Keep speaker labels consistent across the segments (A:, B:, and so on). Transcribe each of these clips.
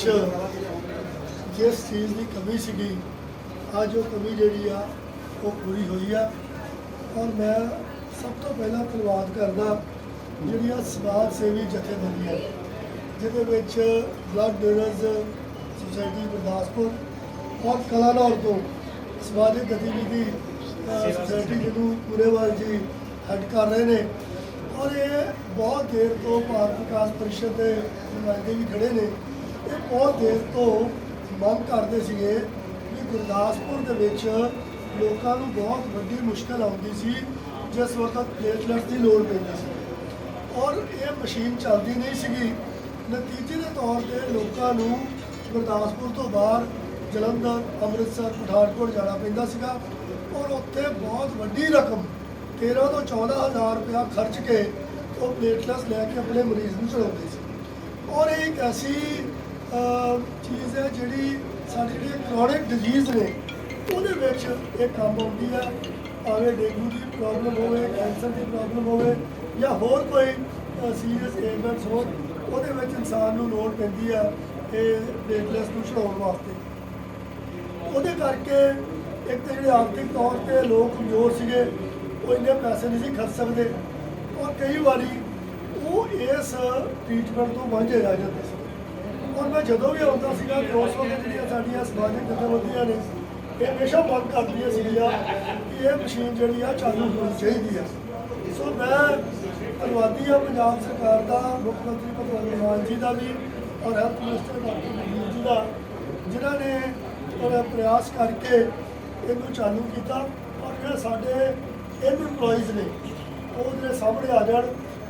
A: ਵਿੱਚ ਜਿਸ ਚੀਜ਼ ਦੀ ਕਮੀ ਸੀਗੀ ਅੱਜ ਉਹ ਕਮੀ ਜਿਹੜੀ ਆ ਉਹ ਪੂਰੀ ਹੋਈ ਆ। ਔਰ ਮੈਂ ਸਭ ਤੋਂ ਪਹਿਲਾਂ ਧੰਨਵਾਦ ਕਰਦਾ ਜਿਹੜੀਆਂ ਸਮਾਜ ਸੇਵੀ ਜਥੇਬੰਦੀ ਹੈ ਜਿਹਦੇ ਵਿੱਚ ਬਲੱਡ ਡੋਨਰਸ ਸੁਸਾਇਟੀ ਗੁਰਦਾਸਪੁਰ ਔਰ ਕਲਾਨੌਰ ਤੋਂ ਸਮਾਜਿਕ ਗਤੀਵਿਧੀ ਅ, ਸੁਸਾਇਟੀ ਜਿਹਨੂੰ ਪੂਰੇਵਾਲ ਜੀ ਹੈਡ ਕਰ ਰਹੇ ਨੇ। ਔਰ ਇਹ ਬਹੁਤ ਦੇਰ ਤੋਂ ਭਾਰਤ ਵਿਕਾਸ ਪਰਿਸ਼ਦ ਦੇ ਨੁਮਾਇੰਦੇ ਵੀ ਖੜੇ ਨੇ। ਇਹ ਬਹੁਤ ਦੇਰ ਤੋਂ ਮੰਗ ਕਰਦੇ ਸੀਗੇ ਕਿ ਗੁਰਦਾਸਪੁਰ ਦੇ ਵਿੱਚ ਲੋਕਾਂ ਨੂੰ ਬਹੁਤ ਵੱਡੀ ਮੁਸ਼ਕਲ ਆਉਂਦੀ ਸੀ, ਜਿਸ ਵਕਤ ਪਲੇਟਲੈਟਸ ਦੀ ਲੋੜ ਪੈਂਦੀ ਸੀ। ਔਰ ਇਹ ਮਸ਼ੀਨ ਚੱਲਦੀ ਨਹੀਂ ਸੀਗੀ। ਨਤੀਜੇ ਦੇ ਤੌਰ ਤੇ ਲੋਕਾਂ ਨੂੰ ਗੁਰਦਾਸਪੁਰ ਤੋਂ ਬਾਹਰ ਜਲੰਧਰ, ਅੰਮ੍ਰਿਤਸਰ, ਪਠਾਨਕੋਟ ਜਾਣਾ ਪੈਂਦਾ ਸੀਗਾ। ਔਰ ਉੱਥੇ ਬਹੁਤ ਵੱਡੀ ਰਕਮ 13 ਤੋਂ 14 ਹਜ਼ਾਰ ਰੁਪਇਆ ਖਰਚ ਕੇ ਉਹ ਪਲੇਟਲੈਟਸ ਲੈ ਕੇ ਆਪਣੇ ਮਰੀਜ਼ ਨੂੰ ਚੜਾਉਂਦੇ ਸੀ। ਔਰ ਇਹ ਇੱਕ ਐਸੀ ਚੀਜ਼ ਹੈ ਜਿਹੜੀ ਸਾਡੀ ਜਿਹੜੀ ਕ੍ਰੋਨਿਕ ਡਿਜ਼ੀਜ਼ ਨੇ, ਉਹਦੇ ਵਿੱਚ ਇਹ ਕੰਮ ਆਉਂਦੀ ਆ ਭਾਵੇਂ ਡੇਂਗੂ ਦੀ ਪ੍ਰੋਬਲਮ ਹੋਵੇ ਕੈਂਸਰ ਦੀ ਪ੍ਰੋਬਲਮ ਹੋਵੇ, ਜਾਂ ਹੋਰ ਕੋਈ ਸੀਰੀਅਸ ਏਲਮੈਂਟਸ ਹੋ ਉਹਦੇ ਵਿੱਚ ਇਨਸਾਨ ਨੂੰ ਲੋੜ ਪੈਂਦੀ ਆ ਇਹ ਪਲੇਟਲੈਟਸ ਨੂੰ ਚੜਾਉਣ ਵਾਸਤੇ। ਉਹਦੇ ਕਰਕੇ ਇੱਕ ਤਾਂ ਜਿਹੜੇ ਆਰਥਿਕ ਤੌਰ ਤੇ ਲੋਕ ਕਮਜ਼ੋਰ ਸੀਗੇ, ਉਹ ਇੰਨੇ ਪੈਸੇ ਨਹੀਂ ਸੀ ਖਰਚ ਸਕਦੇ। ਔਰ ਕਈ ਵਾਰੀ ਉਹ ਇਸ ਟ੍ਰੀਟਮੈਂਟ ਤੋਂ ਵਾਂਝੇ ਰਹਿ ਜਾਂਦੇ ਸੀ। ਔਰ ਮੈਂ ਜਦੋਂ ਵੀ ਆਉਂਦਾ ਸੀਗਾ ਕਿ ਉਸ ਵਕਤ ਜਿਹੜੀਆਂ ਸਾਡੀਆਂ ਸਮਾਜਿਕ ਜਥੇਬੰਦੀਆਂ ਨੇ, ਇਹ ਹਮੇਸ਼ਾ ਮੰਗ ਕਰਦੀਆਂ ਸੀਗੀਆਂ ਕਿ ਇਹ ਮਸ਼ੀਨ ਜਿਹੜੀ ਆ ਚਾਲੂ ਹੋਣੀ ਚਾਹੀਦੀ ਆ। ਸੋ ਮੈਂ ਧੰਨਵਾਦੀ ਆ ਪੰਜਾਬ ਸਰਕਾਰ ਦਾ, ਮੁੱਖ ਮੰਤਰੀ ਭਗਵੰਤ ਮਾਨ ਜੀ ਦਾ ਵੀ ਔਰ ਹੈਲਥ ਮਿਨਿਸਟਰ ਡਾਕਟਰ ਮਨਜੀਤ ਜੀ ਦਾ, ਜਿਨ੍ਹਾਂ ਨੇ ਉਹਦਾ ਪ੍ਰਯਾਸ ਕਰਕੇ ਇਹਨੂੰ ਚਾਲੂ ਕੀਤਾ। ਔਰ ਜਿਹੜੇ ਸਾਡੇ ਇਹ EMPLOYEES ਨੇ, ਉਹ ਜਿਹੜੇ ਸਾਹਮਣੇ ਆ ਜਾਣ,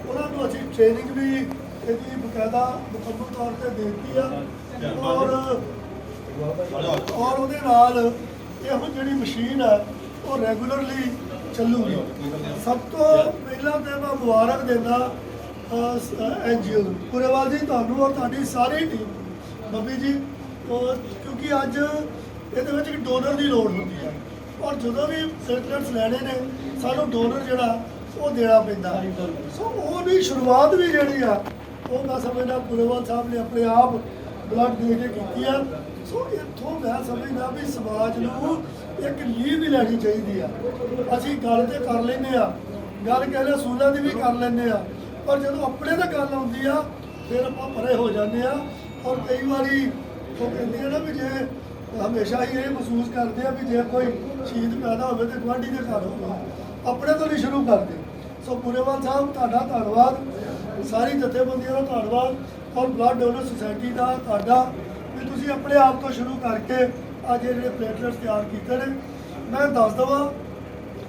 A: ਉਹਨਾਂ ਨੂੰ ਅਸੀਂ ਟ੍ਰੇਨਿੰਗ ਵੀ ਇਹਦੀ ਬਕਾਇਦਾ ਮੁਕੰਮਲ ਤੌਰ ਤੇ ਦੇ ਦਿੱਤੀ ਆ ਔਰ ਔਰ ਉਹਦੇ ਨਾਲ ਇਹੋ ਜਿਹੜੀ ਮਸ਼ੀਨ ਹੈ ਉਹ ਰੈਗੂਲਰਲੀ ਚੱਲੂਗੀ। ਸਭ ਤੋਂ ਪਹਿਲਾਂ ਤੇ ਮੈਂ ਮੁਬਾਰਕ ਦਿੰਦਾ ਐਨਜੀਓ ਨੂੰ। ਪੁਰੇਵਾਲ ਜੀ, ਤੁਹਾਨੂੰ ਔਰ ਤੁਹਾਡੀ ਸਾਰੀ ਟੀਮ ਬੱਬੀ ਜੀ ਔਰ ਕਿਉਂਕਿ ਅੱਜ ਇਹਦੇ ਵਿੱਚ ਇੱਕ ਡੋਨਰ ਦੀ ਲੋੜ ਹੁੰਦੀ ਹੈ ਔਰ ਜਦੋਂ ਵੀ ਸਰਟੀਫਿਕੇਟਸ ਲੈਣੇ ਨੇ, ਸਾਨੂੰ ਡੋਨਰ ਜਿਹੜਾ, ਉਹ ਦੇਣਾ ਪੈਂਦਾ। ਸੋ ਉਹਦੀ ਸ਼ੁਰੂਆਤ ਵੀ ਜਿਹੜੀ ਆ ਉਹ ਮੈਂ ਸਮਝਦਾ ਪੁਰੇਵਾਲ ਸਾਹਿਬ ਨੇ ਆਪਣੇ ਆਪ ਬਲੱਡ ਦੇ ਕੇ ਕੀਤੀ ਆ। ਸੋ ਇੱਥੋਂ ਮੈਂ ਸਮਝਦਾ ਵੀ ਸਮਾਜ ਨੂੰ ਇੱਕ ਲੀਡ ਵੀ ਲੈਣੀ ਚਾਹੀਦੀ ਆ। ਅਸੀਂ ਗੱਲ ਤੇ ਕਰ ਲੈਂਦੇ ਆ, ਗੱਲ ਕਹਿੰਦੇ ਸੂਲਾਂ ਦੀ ਵੀ ਕਰ ਲੈਂਦੇ ਆ, ਪਰ ਜਦੋਂ ਆਪਣੇ ਤੇ ਗੱਲ ਆਉਂਦੀ ਆ, ਫਿਰ ਆਪਾਂ ਪਰੇ ਹੋ ਜਾਂਦੇ ਆ ਔਰ ਕਈ ਵਾਰੀ ਉਹ ਕਹਿੰਦੇ ਆ ਨਾ ਵੀ ਜੇ ਹਮੇਸ਼ਾ ਹੀ ਇਹ ਮਹਿਸੂਸ ਕਰਦੇ ਆ ਵੀ ਜੇ ਕੋਈ ਸ਼ਹੀਦ ਪੈਦਾ ਹੋਵੇ ਤੇ ਗੁਆਂਢੀ ਦੇ ਘਰ ਹੋਵੇ, ਆਪਣੇ ਤੋਂ ਨਹੀਂ ਸ਼ੁਰੂ ਕਰਦੇ। ਸੋ ਪੁਰੇਵਾਲ ਸਾਹਿਬ, ਤੁਹਾਡਾ ਧੰਨਵਾਦ। ਸਾਰੀ ਜਥੇਬੰਦੀਆਂ ਦਾ ਧੰਨਵਾਦ ਔਰ ਬਲੱਡ ਡੋਨਰ ਸੁਸਾਇਟੀ ਦਾ ਤੁਹਾਡਾ ਵੀ ਤੁਸੀਂ ਆਪਣੇ ਆਪ ਤੋਂ ਸ਼ੁਰੂ ਕਰਕੇ ਅੱਜ ਜਿਹੜੇ ਪਲੇਟਲੈਟਸ ਤਿਆਰ ਕੀਤੇ ਨੇ, ਮੈਂ ਦੱਸ ਦਵਾਂ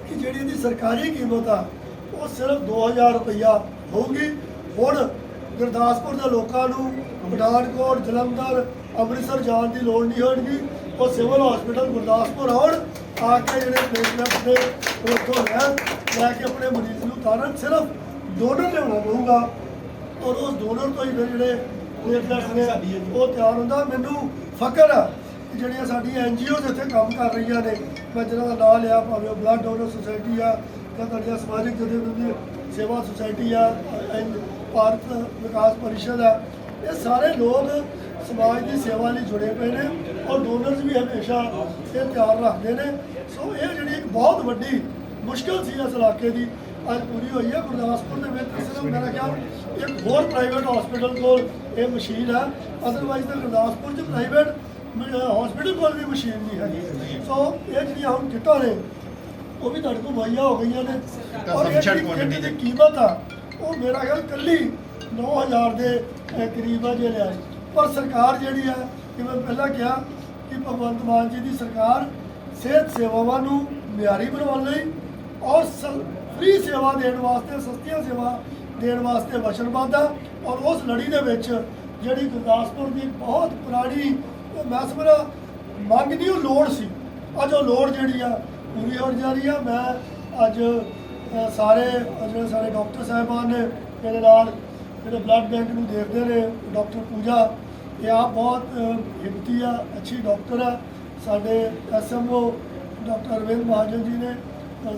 A: ਕਿ ਜਿਹੜੀ ਇਹਦੀ ਸਰਕਾਰੀ ਕੀਮਤ ਆ, ਉਹ ਸਿਰਫ 2000 ਰੁਪਇਆ ਹੋਊਗੀ। ਹੁਣ ਗੁਰਦਾਸਪੁਰ ਦੇ ਲੋਕਾਂ ਨੂੰ ਪਠਾਨਕੋਟ ਜਲੰਧਰ, ਅੰਮ੍ਰਿਤਸਰ ਜਾਣ ਦੀ ਲੋੜ ਨਹੀਂ ਹੋਣੀ ਉਹ ਸਿਵਲ ਹਸਪੀਟਲ ਗੁਰਦਾਸਪੁਰ ਆਉਣ, ਆ ਕੇ ਜਿਹੜੇ ਪਲੇਟਲੈਟਸ ਨੇ ਉੱਥੋਂ ਲੈਣ ਲੈ ਕੇ ਆਪਣੇ ਮਰੀਜ਼ ਨੂੰ ਤਾਰਨ, ਸਿਰਫ ਡੋਨਰ ਲਿਆਉਣਾ ਪਊਗਾ ਔਰ ਉਸ ਡੋਨਰ ਤੋਂ ਹੀ ਫਿਰ ਜਿਹੜੇ ਪਲੇਟਲੈਟਸ ਨੇ, ਉਹ ਤਿਆਰ ਹੁੰਦਾ। ਮੈਨੂੰ ਫਖਰ ਆ ਕਿ ਜਿਹੜੀਆਂ ਸਾਡੀਆਂ ਐਨਜੀਓਜ਼ ਇੱਥੇ ਕੰਮ ਕਰ ਰਹੀਆਂ ਨੇ, ਮੈਂ ਜਿਹਨਾਂ ਦਾ ਨਾਮ ਲਿਆ, ਭਾਵੇਂ ਉਹ ਬਲੱਡ ਡੋਨਰ ਸੁਸਾਇਟੀ ਆ ਜਾਂ ਤੁਹਾਡੀਆਂ ਸਮਾਜਿਕ ਜਥੇਬੰਦੀ ਸੇਵਾ ਸੁਸਾਇਟੀ ਆ ਐਂਡ ਭਾਰਤ ਵਿਕਾਸ ਪਰਿਸ਼ਦ ਆ, ਇਹ ਸਾਰੇ ਲੋਕ ਸਮਾਜ ਦੀ ਸੇਵਾ ਲਈ ਜੁੜੇ ਪਏ ਨੇ ਔਰ ਡੋਨਰਸ ਵੀ ਹਮੇਸ਼ਾ ਇਹ ਤਿਆਰ ਰੱਖਦੇ ਨੇ। ਸੋ ਇਹ ਜਿਹੜੀ ਇੱਕ ਬਹੁਤ ਵੱਡੀ ਮੁਸ਼ਕਲ ਸੀ ਇਸ ਇਲਾਕੇ ਦੀ ਅੱਜ ਪੂਰੀ ਹੋਈ ਹੈ ਗੁਰਦਾਸਪੁਰ ਦੇ ਵਿੱਚ। ਸਿਰਫ ਮੇਰਾ ਖਿਆਲ ਇੱਕ ਹੋਰ ਪ੍ਰਾਈਵੇਟ ਹਸਪੀਟਲ ਕੋਲ ਇਹ ਮਸ਼ੀਨ ਹੈ। ਅਦਰਵਾਈਜ਼ ਤਾਂ ਗੁਰਦਾਸਪੁਰ 'ਚ ਪ੍ਰਾਈਵੇਟ ਹਸਪੀਟਲ ਕੋਲ ਵੀ ਮਸ਼ੀਨ ਨਹੀਂ ਹੈਗੀ। ਸੋ ਇਹ ਜਿਹੜੀਆਂ ਹੁਣ ਕਿੱਟਾਂ ਨੇ ਉਹ ਵੀ ਤੁਹਾਡੇ ਕੋਲ ਮੁਹੱਈਆ ਹੋ ਗਈਆਂ ਨੇ। ਔਰ ਇਹ ਜਿਹੜੀ ਦੀ ਕੀਮਤ ਆ ਉਹ ਮੇਰਾ ਖਿਆਲ ਕੱਲੀ 9000 ਦੇ ਕਰੀਬ ਆ ਜੇ ਲਿਆ ਪਰ ਸਰਕਾਰ ਜਿਹੜੀ ਆ ਕਿ ਮੈਂ ਪਹਿਲਾਂ ਕਿਹਾ ਕਿ ਭਗਵੰਤ ਮਾਨ ਜੀ ਦੀ ਸਰਕਾਰ ਸਿਹਤ ਸੇਵਾਵਾਂ ਨੂੰ ਮਿਆਰੀ ਬਣਾਉਣ ਲਈ ਔਰ ਫ੍ਰੀ ਸੇਵਾ ਦੇਣ ਵਾਸਤੇ, ਸਸਤੀਆਂ ਸੇਵਾ ਦੇਣ ਵਾਸਤੇ ਵਚਨਬੱਧ ਆ। ਔਰ ਉਸ ਲੜੀ ਦੇ ਵਿੱਚ ਜਿਹੜੀ ਗੁਰਦਾਸਪੁਰ ਦੀ ਬਹੁਤ ਪੁਰਾਣੀ ਉਹ ਮੈਂ ਸਮਝਦਾ ਮੰਗ ਨਹੀਂ ਉਹ ਲੋੜ ਸੀ। ਅੱਜ ਉਹ ਲੋੜ ਜਿਹੜੀ ਆ, ਪੂਰੀ ਹੋ ਜਾ ਰਹੀ ਆ। ਮੈਂ ਅੱਜ ਸਾਰੇ, ਜਿਹੜੇ ਸਾਰੇ ਡਾਕਟਰ ਸਾਹਿਬਾਨ ਨੇ, ਮੇਰੇ ਨਾਲ ਜਿਹੜੇ ਬਲੱਡ ਬੈਂਕ ਨੂੰ ਦੇਖਦੇ ਨੇ, ਡਾਕਟਰ ਪੂਜਾ, ਇਹ ਆਪ ਬਹੁਤ ਹਿੰਮਤੀ ਆ, ਅੱਛੀ ਡਾਕਟਰ ਆ। ਸਾਡੇ ਐਸਐਮਓ ਡਾਕਟਰ ਅਰਵਿੰਦ ਮਹਾਜਨ ਜੀ ਨੇ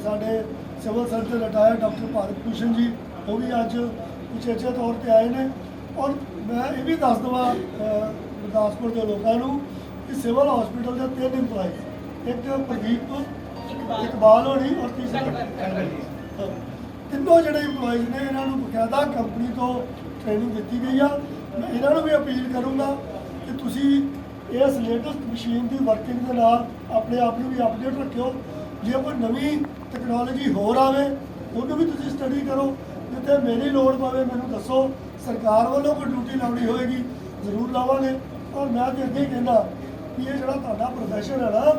A: ਸਾਡੇ civil surgeon retire doctor Bharat Bhushan ji ਉਹ ਵੀ ਅੱਜ ਉਚੇਚੇ ਤੌਰ ਤੇ ਆਏ ਨੇ। ਔਰ ਮੈਂ ਇਹ ਵੀ ਦੱਸ ਦਵਾਂ ਗੁਰਦਾਸਪੁਰ ਦੇ ਲੋਕਾਂ ਨੂੰ ਕਿ ਸਿਵਲ ਹਸਪੀਟਲ ਦੇ ਤਿੰਨ ਇੰਪਲਾਈ ਇੱਕ ਪ੍ਰਦੀਪ ਇਕਬਾਲ। ਹੋਣੀ ਔਰ ਤੀਸਰਾ। ਤਿੰਨੋਂ ਜਿਹੜੇ EMPLOYEES ਨੇ ਇਹਨਾਂ ਨੂੰ ਬਕਾਇਦਾ ਕੰਪਨੀ ਤੋਂ ਟ੍ਰੇਨਿੰਗ ਦਿੱਤੀ ਗਈ ਆ। ਮੈਂ ਇਹਨਾਂ ਨੂੰ ਵੀ ਅਪੀਲ ਕਰੂੰਗਾ ਕਿ ਤੁਸੀਂ ਇਸ ਲੇਟੈਸਟ ਮਸ਼ੀਨ ਦੀ ਵਰਕਿੰਗ ਦੇ ਨਾਲ ਆਪਣੇ ਆਪ ਨੂੰ ਵੀ ਅਪਡੇਟ ਰੱਖਿਓ। ਜੇ ਕੋਈ ਨਵੀਂ ਟੈਕਨੋਲੋਜੀ ਹੋਰ ਆਵੇ ਉਹਨੂੰ ਵੀ ਤੁਸੀਂ ਸਟੱਡੀ ਕਰੋ ਜਿੱਥੇ ਮੇਰੀ ਲੋੜ ਪਵੇ ਮੈਨੂੰ ਦੱਸੋ ਸਰਕਾਰ ਵੱਲੋਂ ਕੋਈ ਡਿਊਟੀ ਲਾਉਣੀ ਹੋਏਗੀ ਜ਼ਰੂਰ ਲਾਵਾਂਗੇ। ਔਰ ਮੈਂ ਤੇ ਅੱਗੇ ਹੀ ਕਹਿੰਦਾ ਕਿ ਇਹ ਜਿਹੜਾ ਤੁਹਾਡਾ ਪ੍ਰੋਫੈਸ਼ਨ ਹੈ ਨਾ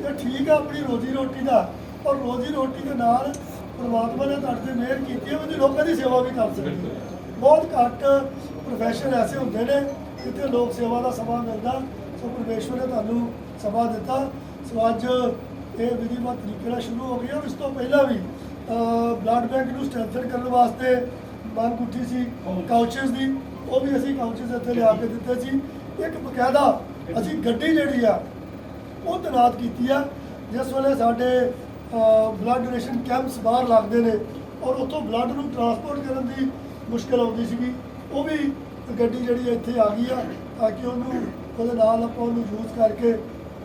A: ਇਹ ਠੀਕ ਆ ਆਪਣੀ ਰੋਜ਼ੀ ਰੋਟੀ ਦਾ ਔਰ ਰੋਜ਼ੀ ਰੋਟੀ ਦੇ ਨਾਲ ਪਰਮਾਤਮਾ ਨੇ ਤੁਹਾਡੇ ਤੇ ਮਿਹਰ ਕੀਤੀ ਹੈ ਉਹਦੀ ਲੋਕਾਂ ਦੀ ਸੇਵਾ ਵੀ ਕਰ ਸਕਦੇ ਹੋ। ਬਹੁਤ ਘੱਟ ਪ੍ਰੋਫੈਸ਼ਨ ਐਸੇ ਹੁੰਦੇ ਨੇ ਜਿੱਥੇ ਲੋਕ ਸੇਵਾ ਦਾ ਸਮਾਂ ਮਿਲਦਾ ਸੋ ਪਰਮੇਸ਼ਵਰ ਨੇ ਤੁਹਾਨੂੰ ਸਮਾਂ ਦਿੱਤਾ। ਸੋ ਅੱਜ ਇਹ ਵਿਧੀਵਤ ਤਰੀਕੇ ਨਾਲ ਸ਼ੁਰੂ ਹੋ ਗਈ ਔਰ ਇਸ ਤੋਂ ਪਹਿਲਾਂ ਵੀ ਬਲੱਡ ਬੈਂਕ ਨੂੰ ਸਟ੍ਰੈਂਥਨ ਕਰਨ ਵਾਸਤੇ ਮੰਗ ਉੱਠੀ ਸੀ ਕਾਊਚਸ ਦੀ, ਉਹ ਵੀ ਅਸੀਂ ਕਾਊਚਸ ਇੱਥੇ ਲਿਆ ਕੇ ਦਿੱਤੇ ਸੀ। ਇੱਕ ਬਕਾਇਦਾ ਅਸੀਂ ਗੱਡੀ ਜਿਹੜੀ ਆ, ਉਹ ਤੈਨਾਤ ਕੀਤੀ ਆ, ਜਿਸ ਵੇਲੇ ਸਾਡੇ ਬਲੱਡ ਡੋਨੇਸ਼ਨ ਕੈਂਪਸ ਬਾਹਰ ਲੱਗਦੇ ਨੇ ਔਰ ਉੱਥੋਂ ਬਲੱਡ ਨੂੰ ਟਰਾਂਸਪੋਰਟ ਕਰਨ ਦੀ ਮੁਸ਼ਕਲ ਆਉਂਦੀ ਸੀਗੀ, ਉਹ ਵੀ ਗੱਡੀ ਜਿਹੜੀ ਇੱਥੇ ਆ ਗਈ ਆ, ਤਾਂ ਕਿ ਉਹਨੂੰ, ਉਹਦੇ ਨਾਲ ਆਪਾਂ ਉਹਨੂੰ ਯੂਜ਼ ਕਰਕੇ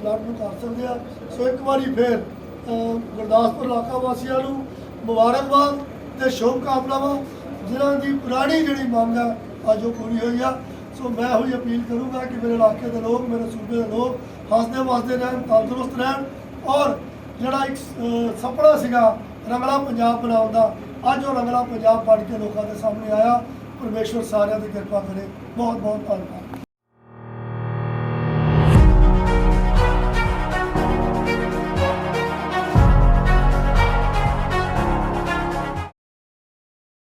A: ਬਲੱਡ ਨੂੰ ਕਰ ਸਕਦੇ ਆ। ਸੋ ਇੱਕ ਵਾਰੀ ਫੇਰ ਗੁਰਦਾਸਪੁਰ ਇਲਾਕਾ ਵਾਸੀਆਂ ਨੂੰ ਮੁਬਾਰਕਬਾਦ ਤੇ ਸ਼ੁਭਕਾਮਨਾਵਾਂ। ਜਿਨ੍ਹਾਂ ਦੀ ਪੁਰਾਣੀ ਜਿਹੜੀ ਮੰਗ ਆ ਅੱਜ ਉਹ ਪੂਰੀ ਹੋਈ ਆ। ਸੋ ਮੈਂ ਹੋਈ ਅਪੀਲ ਕਰੂੰਗਾ ਕਿ ਮੇਰੇ ਇਲਾਕੇ ਦੇ ਲੋਕ ਮੇਰੇ ਸੂਬੇ ਦੇ ਲੋਕ ਹੱਸਦੇ ਵਸਦੇ ਰਹਿਣ ਤੰਦਰੁਸਤ ਰਹਿਣ। ਔਰ ਜਿਹੜਾ ਇੱਕ ਅਹ, ਸੁਪਨਾ ਸੀਗਾ ਰੰਗਲਾ ਪੰਜਾਬ ਬਣਾਉਣ ਦਾ ਅੱਜ ਉਹ ਰੰਗਲਾ ਪੰਜਾਬ ਬਣ ਕੇ ਲੋਕਾਂ ਦੇ ਸਾਹਮਣੇ ਆਇਆ। ਪਰਮੇਸ਼ਵਰ ਸਾਰਿਆਂ ਦੀ ਕਿਰਪਾ ਕਰੇ। ਬਹੁਤ ਬਹੁਤ ਧੰਨਵਾਦ।